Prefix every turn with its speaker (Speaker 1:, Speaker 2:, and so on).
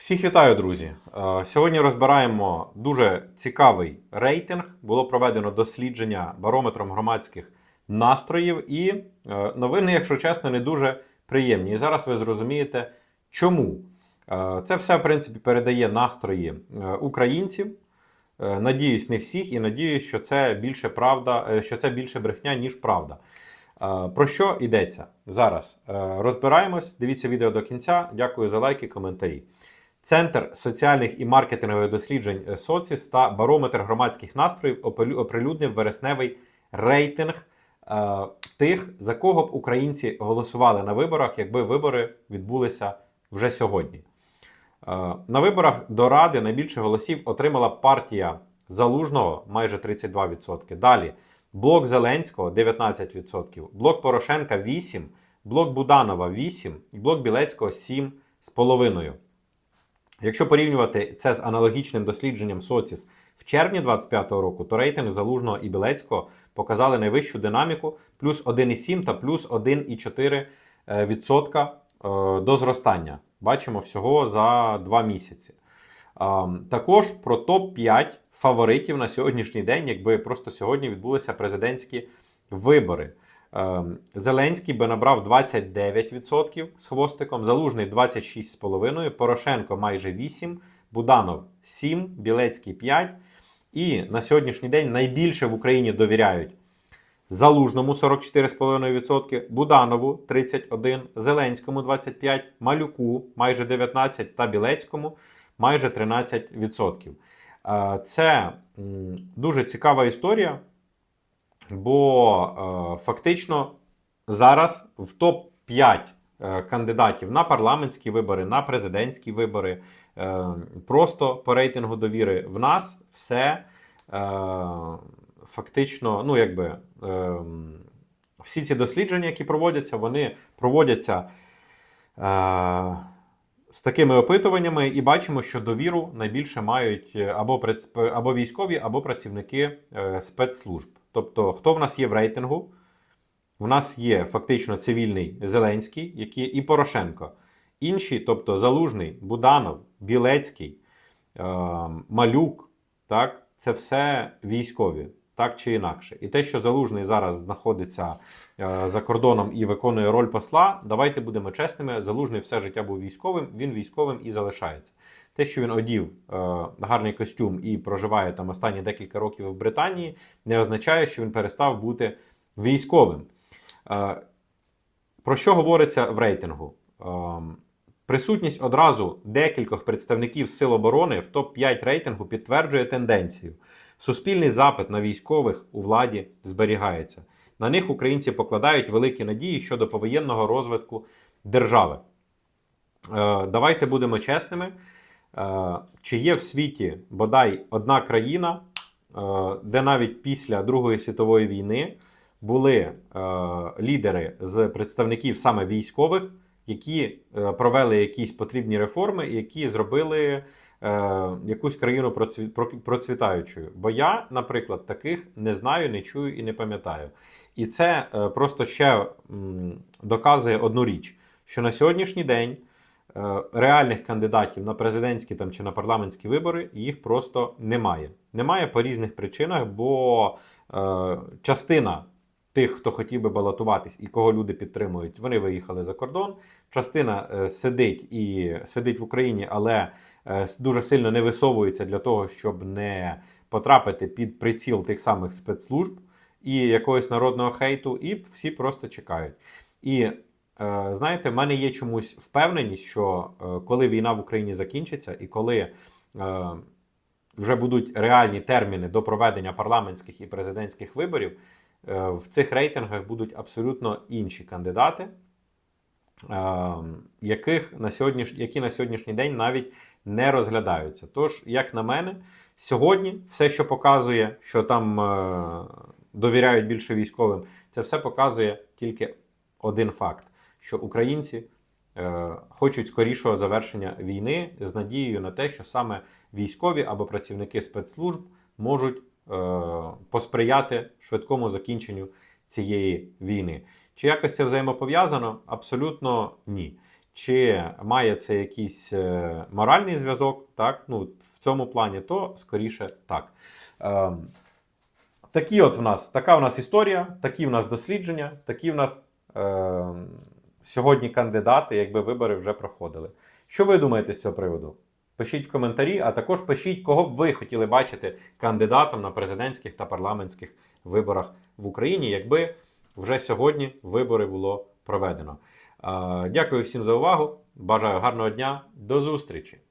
Speaker 1: Всіх вітаю, друзі! Е, Сьогодні розбираємо дуже цікавий рейтинг. Було проведено дослідження барометром громадських настроїв, і е, новини, якщо чесно, не дуже приємні. І зараз ви зрозумієте, чому. Е, Це все, в принципі, передає настрої українців. Надіюсь, не всіх, і надіюсь, що це більше правда, що це більше брехня, ніж правда. Про що йдеться зараз? Розбираємось. Дивіться відео до кінця. Дякую за лайки, коментарі. Центр соціальних і маркетингових досліджень е, Соціс та барометр громадських настроїв оприлюднив вересневий рейтинг е, тих, за кого б українці голосували на виборах, якби вибори відбулися вже сьогодні. Е, На виборах до Ради найбільше голосів отримала партія Залужного майже 32%. Далі блок Зеленського 19%, блок Порошенка 8%, блок Буданова 8% і блок Білецького 7,5%. Якщо порівнювати це з аналогічним дослідженням Соціс в червні 2025 року, то рейтинг Залужного і Білецького показали найвищу динаміку плюс 1,7 та плюс 1,4% е, е, до зростання. Бачимо всього за два місяці. Також про топ-5 фаворитів на сьогоднішній день, якби просто сьогодні відбулися президентські вибори. Ем, Зеленський би набрав 29% з хвостиком, Залужний 26,5%, Порошенко майже 8%, Буданов 7%, Білецький 5%. І на сьогоднішній день найбільше в Україні довіряють Залужному 44,5%, Буданову 31%, Зеленському 25%, Малюку майже 19% та Білецькому майже 13%. Е, Це дуже цікава історія, бо е, фактично зараз в топ-5 е, кандидатів на парламентські вибори, на президентські вибори, е, просто по рейтингу довіри в нас все фактично, ну якби. Всі ці дослідження, які проводяться, вони проводяться з такими опитуваннями, і бачимо, що довіру найбільше мають або, або військові, або працівники спецслужб. Тобто, хто в нас є в рейтингу? В нас є фактично цивільний Зеленський, який і Порошенко. Інші, тобто Залужний, Буданов, Білецький, е, Малюк, так, це все військові, так чи інакше. І те, що Залужний зараз знаходиться е, за кордоном і виконує роль посла, давайте будемо чесними. Залужний все життя був військовим, він військовим і залишається. Те, що він одів е, гарний костюм і проживає там останні декілька років в Британії, не означає, що він перестав бути військовим. Е, Про що говориться в рейтингу? Ем, Присутність одразу декількох представників Сил оборони в топ-5 рейтингу підтверджує тенденцію. Суспільний запит на військових у владі зберігається. На них українці покладають великі надії щодо повоєнного розвитку держави. Е, Давайте будемо чесними. Е, Чи є в світі бодай одна країна, е, де навіть після Другої світової війни були е, лідери з представників саме військових, які провели якісь потрібні реформи, які зробили якусь країну процві- процвітаючою. Бо я, наприклад, таких не знаю, не чую і не пам'ятаю. І це просто ще доказує одну річ, що на сьогоднішній день реальних кандидатів на президентські там чи на парламентські вибори їх просто немає. Немає по різних причинах, бо е, частина тих, хто хотів би балотуватись і кого люди підтримують, вони виїхали за кордон. Частина е, сидить і сидить в Україні, але е, дуже сильно не висовується для того, щоб не потрапити під приціл тих самих спецслужб і якогось народного хейту, і всі просто чекають. І е, знаєте, в мене є чомусь впевненість, що е, коли війна в Україні закінчиться, і коли е, вже будуть реальні терміни до проведення парламентських і президентських виборів, е, в цих рейтингах будуть абсолютно інші кандидати, е, яких на сьогодніш... які на сьогоднішній день навіть не розглядаються. Тож, як на мене, сьогодні все, що показує, що там е, довіряють більше військовим, це все показує тільки один факт: що українці е, хочуть скорішого завершення війни з надією на те, що саме військові або працівники спецслужб можуть е, посприяти швидкому закінченню цієї війни. Чи якось це взаємопов'язано? Абсолютно ні. чи має це якийсь е, моральний зв'язок, так, ну, в цьому плані, то скоріше так. Ем, такі от в нас, така в нас історія, такі в нас дослідження, такі в нас е, сьогодні кандидати, якби вибори вже проходили. Що ви думаєте з цього приводу? Пишіть в коментарі, а також пишіть, кого б ви хотіли бачити кандидатом на президентських та парламентських виборах в Україні, якби вже сьогодні вибори було проведено. Дякую всім за увагу. Бажаю гарного дня. До зустрічі!